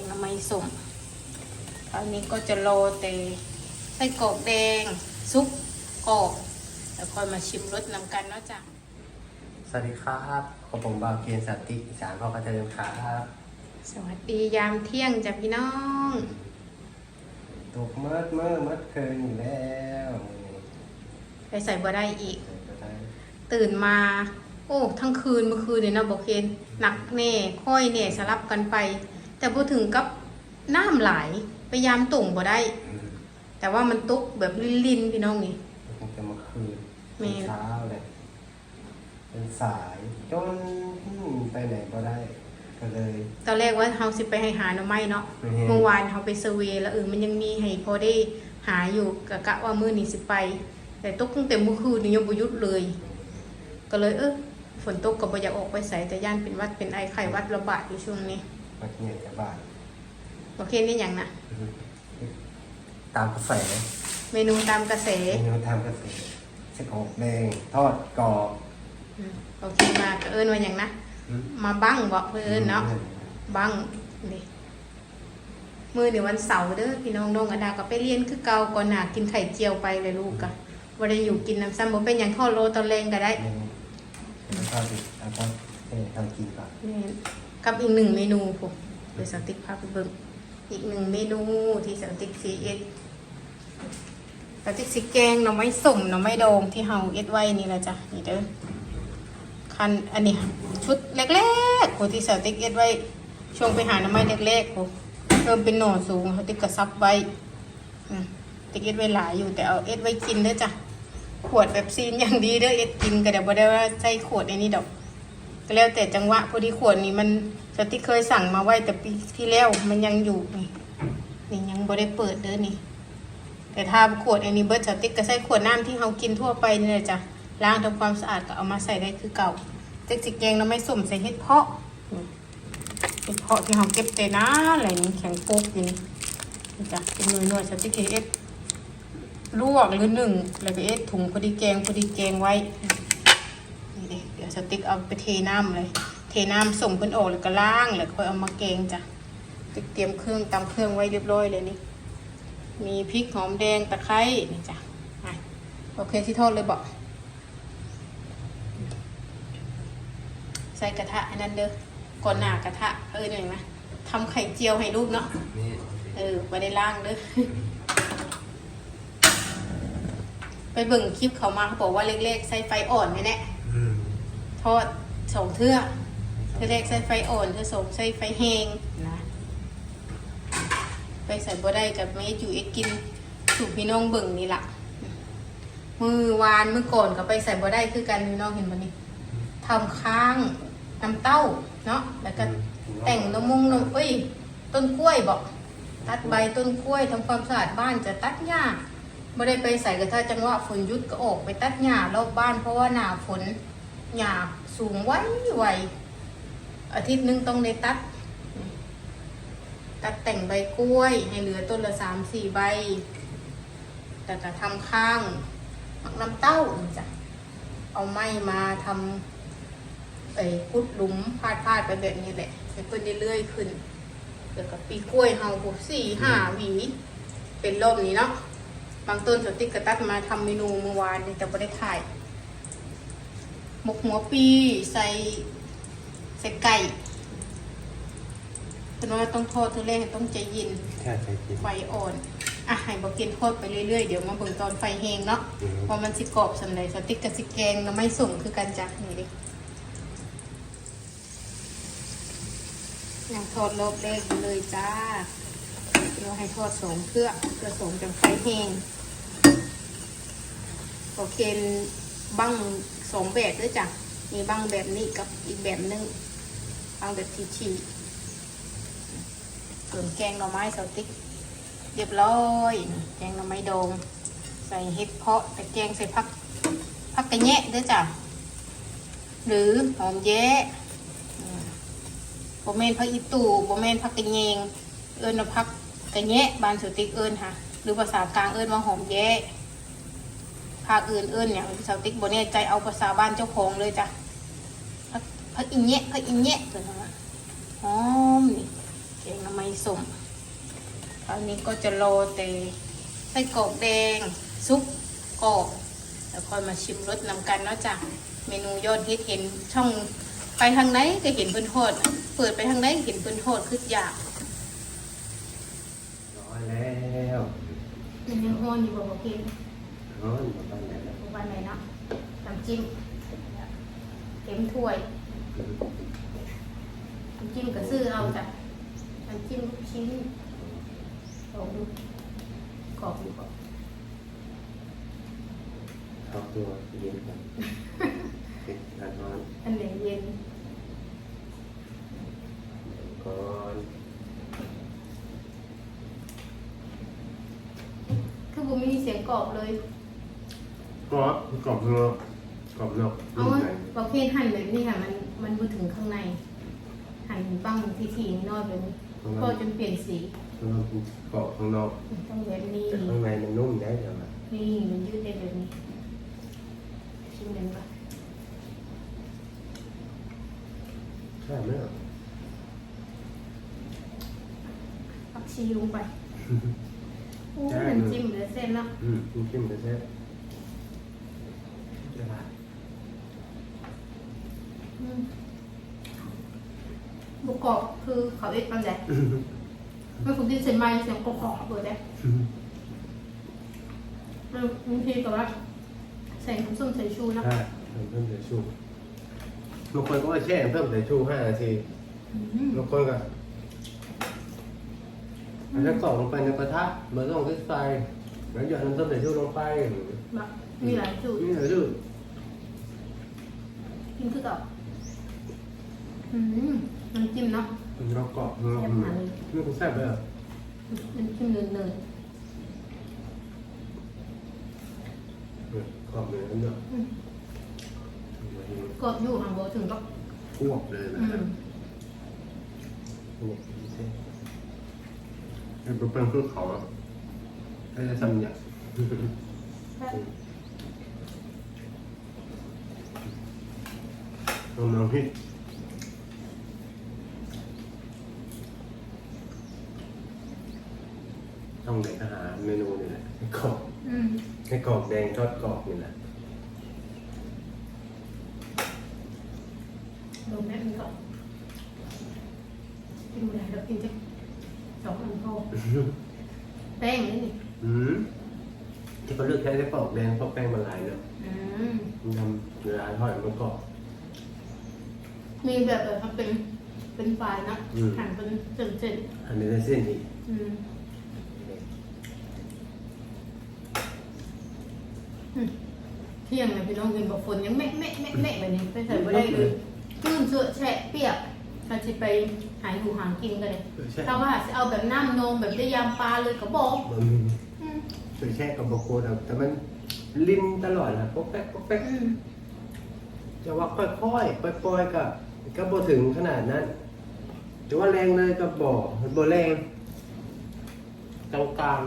งน้ำไม้ส้มคราวนี้ก็จะโรยเตไส้กรอกแดง ซุปกรอกแล้วค่อยมาชิมรสนำกันเนาะจ้ะสวัสดีครับผมผมบาวเกียนสันติอีสานพ่อกระเทิมครับสวัสดียามเที่ยงจ้ะพี่น้องตกเมื่อเมื่อเมื่อคืนอยู่แล้วไปใส่บ่ได้อีกก็ได้ตื่นมา โอ้ ทั้งคืนเมื่อคืนเนี่ยนะบอกเคนหนักแน่ ค่อยแน่สลับกันไป แต่พอถึงกับน้ำไหลพยายามตุ่งบ่ได้อืมแต่ว่ามันตุกแบบลินๆพี่น้องนี่คงจะเมื่อคืนแม่เช้าเลยเป็นสายจนอืมไปไหนก็ได้ก็เลย ตอนแรกว่าเฮาสิไปให้หาหน่อไม้เนาะไม่เห็นเมื่อวานเฮาไปเซอร์เวย์แล้วเออมันยังมีให้พอได้หาอยู่กะกะว่ามื้อนี้สิไป แต่ตกตั้งแต่เมื่อคืนนี่ยังบ่หยุดเลย ก็เลยเออฝนตกก็บ่อยากออกไปใส่แต่ย่านเป็นหวัดเป็นไอไข้หวัดระบาดอยู่ช่วงนี้ มาเงียบจากบ้านโอเคนี่อย่างนะอืมตามกระแสเมนูตามกระแสเมนูทำกระแสเส้นอกแดงทอดกรอบอืมโอเคมาก็เอิ้นว่าอย่างนะอืมมาบั้งบ่เพิ่นเนาะบังนี่มือเดี๋ยววันเสาร์เด้อพี่น้องน้องอดาก็ไปเรียนคือเก่าก่อนหนากินไข่เจียวไปเลยลูกกะวันได้อยู่กินน้ำซ้ำบ่เป็นอย่างทอดโลตอนแรงก็ได้เมนูแล้วก็ติดแล้วก็เอ่อทำกินก่อนนี่ กับอีกหนึ่งเมนูผมเดี๋ยวสติ๊กพาไปเบิ่งอีกหนึ่งเมนูที่สติ๊กซีเอ็ดสติ๊กสีแกงหน่อไม้ส้มหน่อไม้ดองที่เฮาเอ็ดไว้นี่แหละจ้ะนี่เด้อคันอันนี้ชุดแรกๆโหที่สติ๊กเอ็ดไว้ช่วงไปหาหน้ำไม้แรกๆโหเริ่มเป็นหน่อสูงเขาติ๊กกระซับไว้ติ๊กเอ็ดไว้หลายอยู่แต่เอาเอ็ดไว้กินเด้อจ้ะขวดแบบซีนอย่างดีเด้อเอ็ดกินก็เดี๋ยวบ่ได้ว่าใส่ขวดในนี้ดอก ก็แล้วแต่จังหวะพอดีขวดนี้มันสติเคยสั่งมาไว้แต่ปีที่แล้วมันยังอยู่นี่นี่ยังบ่ได้เปิดเด้อนี่ แต่ถ้าขวดอันนี้เบิร์ดสติกก็ใส่ขวดน้ำที่เรากินทั่วไปนี่แหละจ้ะล้างทำความสะอาดก็เอามาใส่ได้คือเก่าเจ๊กจิกแกงเราไม่สุ่มใส่เห็ดเพาะเห็ดเพาะที่เราเก็บเตนะอะไรนี่แข็งปุ๊บอยู่นี่นจ้ะเป็นหน่วยหน่วยๆสติ๊กเอ็ดลวกหรือหนึ่งแล้วก็เอ็ดถุงพอดีแกงพอดีแกงไว้ ดิเดี๋ยวสติ๊กเอาไปเทน้ำเลย เทน้ำส่งเพิ่นออกแล้วก็ล้างแล้วค่อยเอามาแกงจ้ะติ๊กเตรียมเครื่องตำเครื่องไว้เรียบร้อยเลยนี่ มีพริกหอมแดงตะไคร้นี่จ้ะอะโอเคที่ทอดเลยบอกใส่กระทะอันนั้นเด้อก่อนหน้ากระทะเออหนึ่งนะทำไข่เจียวให้ลูกเนาะนี่เออไปได้ล่างเด้อไปเบิ่งคลิปเขามาเขาบอกว่าเล็กๆใส่ไฟอ่อนแน่ๆอืม ทอดสองเทื่อเทื่อแรกใส่ไฟอ่อนเทื่อสองใส่ไฟแห้งนะไปใส่บ่ได้กับไม่อยู่เอ็กกินถูกพี่น้องเบิ่งนี่ล่ะมือวานมือก่อนก็ไปใส่บ่ได้คือกันพี่น้องเห็นบ่นี่ทำค้างน้ำเต้าเนาะแล้วก็แต่งนมมุงนมเอ้ยต้นกล้วยบอกตัดใบต้นกล้วยทำความสะอาดบ้านจะตัดหญ้าบ่ได้ไปใส่กระทะจังหวะฝนหยุดก็ออกไปตัดหญ้ารอบบ้านเพราะว่าหนาฝน หญ้าสูงไว้ไวอาทิตย์หนึงต้องได้ตัด ตัดแต่งใบกล้วย ให้เหลือต้นละสามสี่ใบ แต่ก็ทำข้างหมักน้ำเต้านี่จ้ะเอาไม้มาทำไอ้พุดหลุมพาดพาดไปแบบนี้แหละให้เพิ่นเลื่อยขึ้นแล้วก็ปีกล้วยเฮาพวกสี่ห้าหวี เป็นรอบนี้เนาะบางต้นสติ๊กกระตัดมาทำเมนูเมื่อวานแต่ไม่ได้ถ่าย หมกหัวปีใส่ใส่ไก่เป็นว่าต้องทอดทุเรศต้องใจเย็นแค่ใช้กินไฟอ่อนอะให้บอกกินทอดไปเรื่อยๆ เดี๋ยวมาเบิ่งตอนไฟแห้งเนาะอืมพอมันสิกรอบสำเร็จสติ๊กกับสิแกงน้ำไม่ส่งคือกันจ้ะนี่ดิยังทอดรอบแรกอยู่เลยจ้าเดี๋ยวให้ทอดสองเพื่อเพื่อสองจังไฟแห้งโอเคบั้ง สองแบบด้วยจ้ะ มีบั้งแบบนี้กับอีกแบบหนึงบั้งแบบทีชีส่วนแกงหน่อไม้สติ๊กเรียบร้อยแกงหน่อไม้ดองใส่เห็ดเพาะแต่แกงใส่ผักผักกระแยะด้วยจ้ะ หรือหอมแย้อืมโบเมนผักอีตูโบเมนผักกระเยง เอิญว่าผักกระแยะบานสติกเอิญค่ะ หรือภาษากลางเอิญว่าหอมแย้ ภาคอื่นเอิญเนี่ยสาวติ๊กโบแน่ใจเอาภาษาบ้านเจ้าของเลยจ้ะผักผักอีแยะผักอีแยะตัวนั้นน่ะหอมนี่แแกงน้ำไม้ส้มตอนนี้ก็จะรอแต่ไส้กรอกแดงซุปกรอกแล้วค่อยมาชิมรสนำกันเนาะจ้ะเมนูยอดฮิตเห็นช่องไปทางไหนก็เห็นเพิ่นทอดเปิดไปทางไหนเห็นเพิ่นทอดคืออยากร้อยแล้วมันยังฮ้อนอยู่บ่บ่เค็มร้อนมาตอนไหน แล้ววันไหนเนาะน้ำจิ้มเต็มถ้วยน้ำจิ้มก็ซื้อเอาจ้ะน้ำจิ้มลูกชิ้นลองดูกรอบอยู่กรอบเอาตัวเย็นก่อนเผ็ดร้อนร้อนอันไหนเย็นก่อนคือบุมีเสียงกรอบเลยก รอบกรอบนอกกรอบนอกเอาว่าประเภทหั่นแบบนี้ค่ะ มันมันมาถึงข้างใน หั่นบ้างทีทีๆน้อยแบบนี้ก็จนเปลี่ยนสีกรอบข้างนอกต้องแบบนี้ แต่ข้างในมันนุ่มได้แต่ว่านี่มันยืดได้แบบนี้ชิมกันปะใช่ไหมอะผักชีลงไปโอ้ยน้ำจิ้มเหลือเส้นละอืมน้ำจิ้มกระเซ็ดจะ ได้อืมบุกกรอบคือเขาเอ็ดมันแหละไม่คุณที่เซ็นไม้เสียงกรอบๆเปิดได้บางทีก็ว่าใส่น้ำส้มสายชูนะใช่เพิ่มใส่ชูบางคนก็ว่าแช่เพิ่มใส่ชูห้านาทีอืมบางคนก็อันนั้นกรอกลงไปในกระทะเบอร์ต้องขึ้นไฟแล้วหยอดน้ำส้มสายชูลงไปแบบมีหลายสูตรนี่เหรอลูก กินคือกับอืมน้ำจิ้มเนาะมันเรากรอบเรานี่คุณแซ่บเลยอะน้ำจิ้มเนยกรอบเลยอันเนี้ยๆอืมกรอบอยู่ห่างโบถึงก็อ้วกเลยอืนะครับมนี่เป็นเป็นคือเขาอะให้จะทำอย่าง ลองลองพี่ต้องเด็กอาหารเมนูนี่แหละให้กรอบอืมให้กรอบแดงทอดกรอบนี่แหละโดนแม่มันก็กินไม่ได้แล้วกินจะสองอันพอแป้งนี่นี่อืมที่เขาเลือกใช้ไส้กรอกแดงเพราะแป้งมันลายเนาะอืมมันทำเวลาทอดมันกรอบ มีแบบแบบทำเป็นเป็นไฟล์นะอืม หั่นเป็นเส้นอันนี้ได้เส้นอีกๆอืมอืมเที่ยงเลยพี่น้องกินบอกฝนยังแม่แม่แม่แม่แบบนี้ไปใส่ไม่ได้เลยคลื่นเสื้อแฉะเปียกถ้าจะไปหาอยู่หากินกันเลยใช่ถ้าว่าจะเอาแบบน้ำนมแบบได้ยำปลาเลยก็บอกมันอืมเคยแช่กับบโคดแต่มันลิ้นตลอดนะป๊อกแป๊กป๊อกแป๊กอืม จะว่าค่อยๆปล่อยๆกับ ก็บ่ถึงขนาดนั้นจะว่าแรงเลยกับบ่อบ่แรงกลางกลาง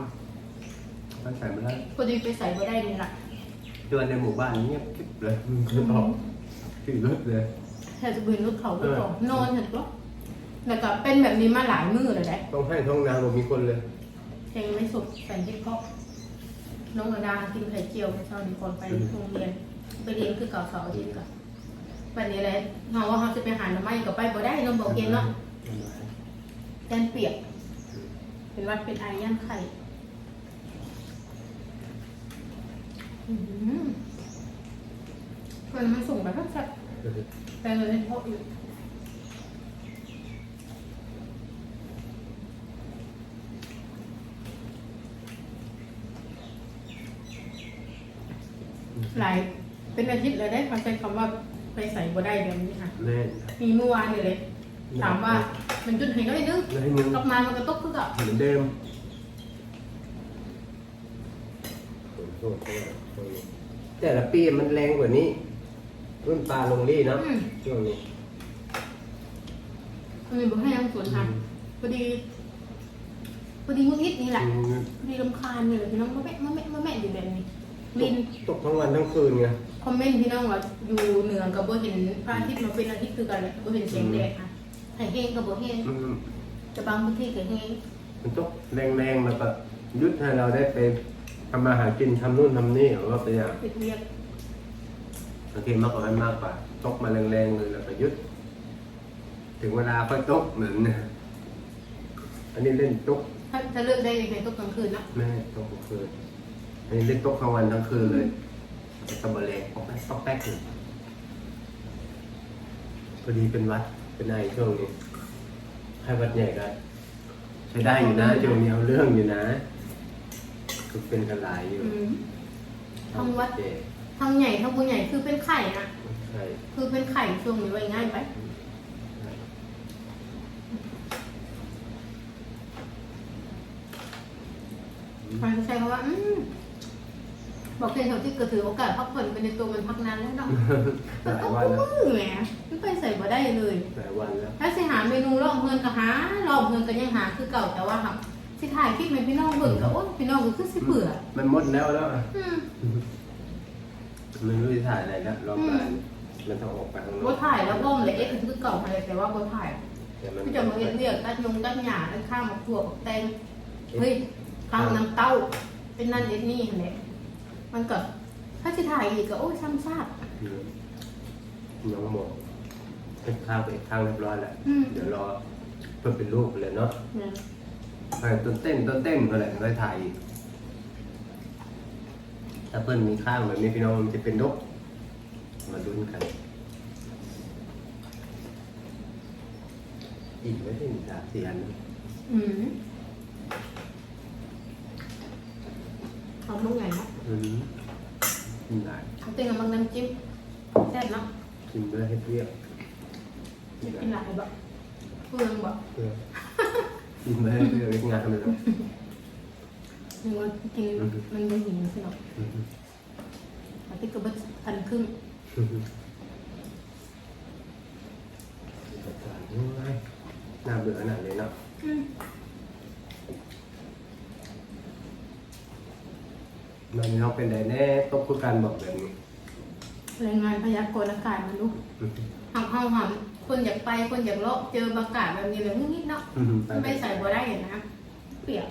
ๆมันใส่มาได้พอดีไปใส่ก็ได้นี่แหละเดินในหมู่บ้านเงียบกริบเลยมันคือออกถึงรถเลยแทบจะบืนรถเขารถของนอนเห็นปะแล้วก็เป็นแบบนี้มาหลายมือเลยแหละต้องให้ท้องนาบ่มีคนเลย เพลงไม่สุดแสนที่เพราะน้องกระดากินไข่เจียวไปเช้านี้ก่อนไปโรงเรียนไปเรียนคือเก่าเสาร์อาทิตย์ก่อน วันนี้เลยเราว่าเขาจะไปหาหน่อไม้กับไปบ่ได้น้องบอกเองเนาะแดนเปียก เป็นวัดเป็นไอย่านไข่อือหือคนมันส่งไปทั้งสัตว์แต่เลยเพราะอยู่หลายเป็นอาทิตย์เลยได้เขาใช้คำว่า ไปใส่บ่ได้แบบนี้ค่ะแน่นมีเมื่อวานเนี่ยเลย ถามว่ามันจุดเห็นน้อยนึงแล้วให้มึงกลับมามันก็ตกคือกับเหมือนเดิมแต่ละปีมันแรงกว่านี้รุ่นปลาลงรี่เนาะอืมช่วงนี้มันมีบอกให้ยังสวนทางพอดีพอดีมุดนิดนี่แหละ อืม พอดีลำคาญเลยพี่น้องมาแม่มาแม่มาแม่อยู่แบบนี้ ลินตกทั้งวันทั้งคืนไง คอมเมนต์พี่น้องว่าอยู่เหนือกับบ่เห็นพระอาทิตย์มาเป็นอาทิตย์คือกันเลยบ่เห็นแสงแดดค่ะไข่แห้งกับบ่แห้งอืมจะบางพื้นที่ก็แห้งมันตกแรงๆมันก็ยุดให้เราได้ไปทำมาหากินทำนู่นทำนี่หรือว่าไปอย่างปิดเรียกบางทีมากกว่านั้นมากกว่า ตกมาแรงๆเลยแล้วก็ยุด ถึงเวลาค่อยตกเหมือนอันนี้เล่นตกถ้าจะเลือกได้ยังไงก็กลางคืนนะไม่ให้ตกกลางคืน อันนี้เล่นตกกลางวันทั้งคืนเลยแต่ตะบะแรงปอกแป๊กปอกแป๊กอยู่พอดีเป็นวัดเป็นไอช่วงนี้ให้วัดใหญ่กันใช้ได้อยู่นะช่วงนี้เอาเรื่องอยู่นะคือเป็นกันหลายอยู่อืม ทั้งวัด เจ๊ทั้งใหญ่ทั้งบุญใหญ่คือเป็นไข่นะใช่คือเป็นไข่ช่วงนี้ไว้ง่ายไปใช่มันใช้คำว่า อืม บอกเพียงเท่าที่เกิดถือโอกาสพักผ่อนไปในตัวมันพักนานแล้วเนาะหมันลายก็วันแล้วมือแหมมันไปใส่บ่ได้เลยหลายวันแล้วถ้าสิหาเมนูรอบเงินก็หารอบเงินก็ยังหาคือเก่าแต่ว่าค่ะสิถ่ายคลิปให้พี่น้องเบิ่งก็โอ้ยพี่น้องก็คือสิเบื่อมันหมดแล้วแล้วอะอืมมันไม่รู้จะถ่ายอะไรแล้วรอบบ้านมันต้องออกไปข้างนอบ่กถ่ายแล้วอ้อมเลยเอ๊ะคือเก่าอะไรแต่ว่าบ่ถ่ายแต่มันพี่จะมาเรียกเรียกตัดยงตัดหญ้าตัดข้าวมาถั่วกับแตงเฮ้ยข้าวน้ำเต้าเป็นนั่นเอ็ดนี่แหละ มันก็ถ้าสิถ่ายอีกก็โอ้ยซ้ำซาก อืมน้องหมดเป็นข้าวไปอีกข้างเรียบร้อยแล้ว อืม เดี๋ยวรอเพื่อเป็นรูปเลยเนาะเนี่ยไปต้นเต้นต้นเต้นอะไรก็ถ่ายอีกถ้าเพื่อนมีข้างแบบนี้พี่น้องมันจะเป็นนกมาลุ้นกันอีกไม่ได้สามสี่อันนะอืม เอาลูกไงนะอืมกินได้เอาเต็งกับมังน้ำจิ้มแซ่บเนาะกินเพื่อให้เปรี้ยวจะกินหลายบ่เปลืองบ่เพื่อกินเพื่อให้เปรี้ยวงานเลยเนาะมันว่ากินมันไม่หิวใช่หรอกอืมอาทิตย์ก็บ่พันครึ่งอืมน่าเบื่อขนาดเลยเนาะ มมันเราเป็นไดแน่ต้องคุยกันบอกแบบนี้รายงานพยากรณ์อากาศมาลูกอืมทางห้องหำคนอยากไปคนอยากเลาะเจอบรรยากาศแบบนี้เลยนิดๆเนาะอืมมันไม่ใส่บ่ได้เห็นนะ เปียก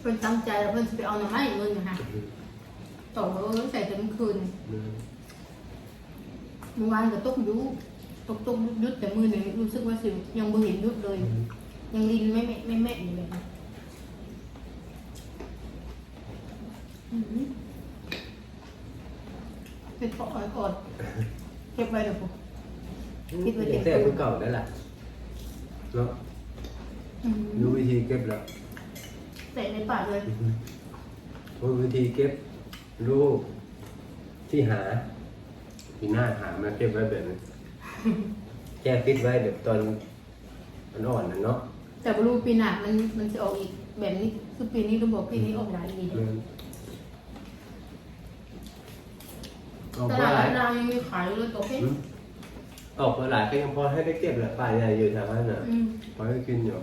เป็นตั้งใจแล้วเพิ่นจะไปเอาหน่อไม้อีกมื้อนะคะต่อเออใส่ถึงคืนอืมเมื่อวานก็ตกอยุตกตกยุดแต่มือเนี่ยรู้สึกว่าสิยังบ่เห็นยุดเลย ยังลินไม่แม่ไม่แม่อยู่เลยค่ะอืม เป็นปอกอ่อนๆเก็บไว้เดี๋ยวผมคิดไว้เก็บแต่เพิ่งเก่าได้แหละเนาะอืมรู้วิธีเก็บแล้วเตะในปากเลยรู้วิธีเก็บรูปที่หา ที่หน้าหามาเก็บไว้แบบนี้แก้ปิดไว้แบบตอนมันอ่อนนะเนาะแต่บรูปีหน้ามันมันจะออกอีกแบบนี้คือปีนี้ต้องบอกปีนี้ออกหลายอีกอืม ออกตมาลาดหลายเรายังมีขายเลยตัวเพชรอืมออกมาหลายก็ยังพอให้ได้เก็บแหละป่าใหญ่อยู่แถวนั้นน่ะอืมพอให้กินอยู่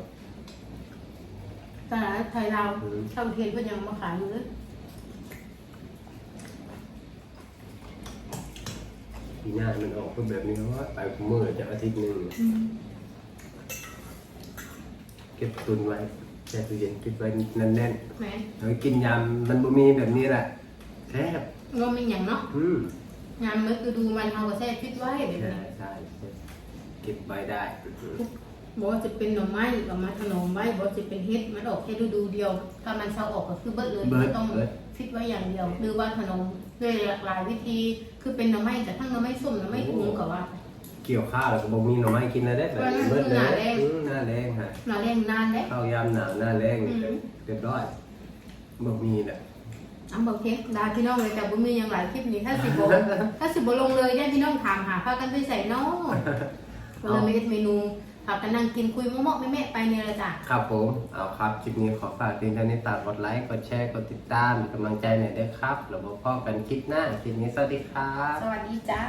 ตลาดไทยเราอืมชาวเทียนเพิ่นยังมาขายอยู่เลยปีหน้ามันออกเป็นแบบนี้เพราะว่าไปเมื่อจะอาทิตย์หนึ่งอืมเก็บตุนไว้แช่ตู้เย็นเก็บไว้แน่นแหมๆแล้วกินยามมันบ่มีแบบนี้แหละแทบงมเป็นอย่างเนาะอืม งานมื้อคือดูมันเฮาก็แซ่ฟิตไว้แบบใช่นี้ใช่เก็บไว้ได้อืมบอกว่าจะเป็นหน่อไม้กับมาถนอมไว้บอกว่าจะเป็นเฮ็ดมันออกแค่ฤดูเดียวถ้ามันเช้าออกก็คือเบิดเลยเบิดต้องเบิดฟิตไว้อย่างเดียว หรือว่าถนอมด้วยหลากหลายวิธี คือเป็นหน่อไม้แต่ทั้งหน่อไม้ส้มหน่อไม้หุงก็ว่าไปเกี่ยวข้าวแล้วก็บ่มีหน่อไม้กินแล้วได้แบบนี้วันนั้นเบิดเลยหน้าแรงอืมหน้าแรงฮะมาเล่นนานแล้ว ข้าวยามหนาวหน้าแรงอืม เรียบร้อยบ่มีแหละ อันบอกเค้กดาพี่น้องเลยแต่บุมีอย่างหลายคลิปนี้ถ้าสิบลงถ้าสิบลงเลยเนี่ยพี่น้องถามหาพากันไปใส่เนอกก็เลยไม่ได้เมนูพากันนั่งกินคุยมอกๆแม่ๆไปเนี่ยแหละจ้ะครับผมเอาครับคลิปนี้ขอฝากเพียงเท่านี้ฝากกดไลค์กดแชร์กดติดตามเป็นกำลังใจหน่อยด้วยครับแล้วพบกันคลิปหน้าคลิปนี้สวัสดีครับ สวัสดีจ้า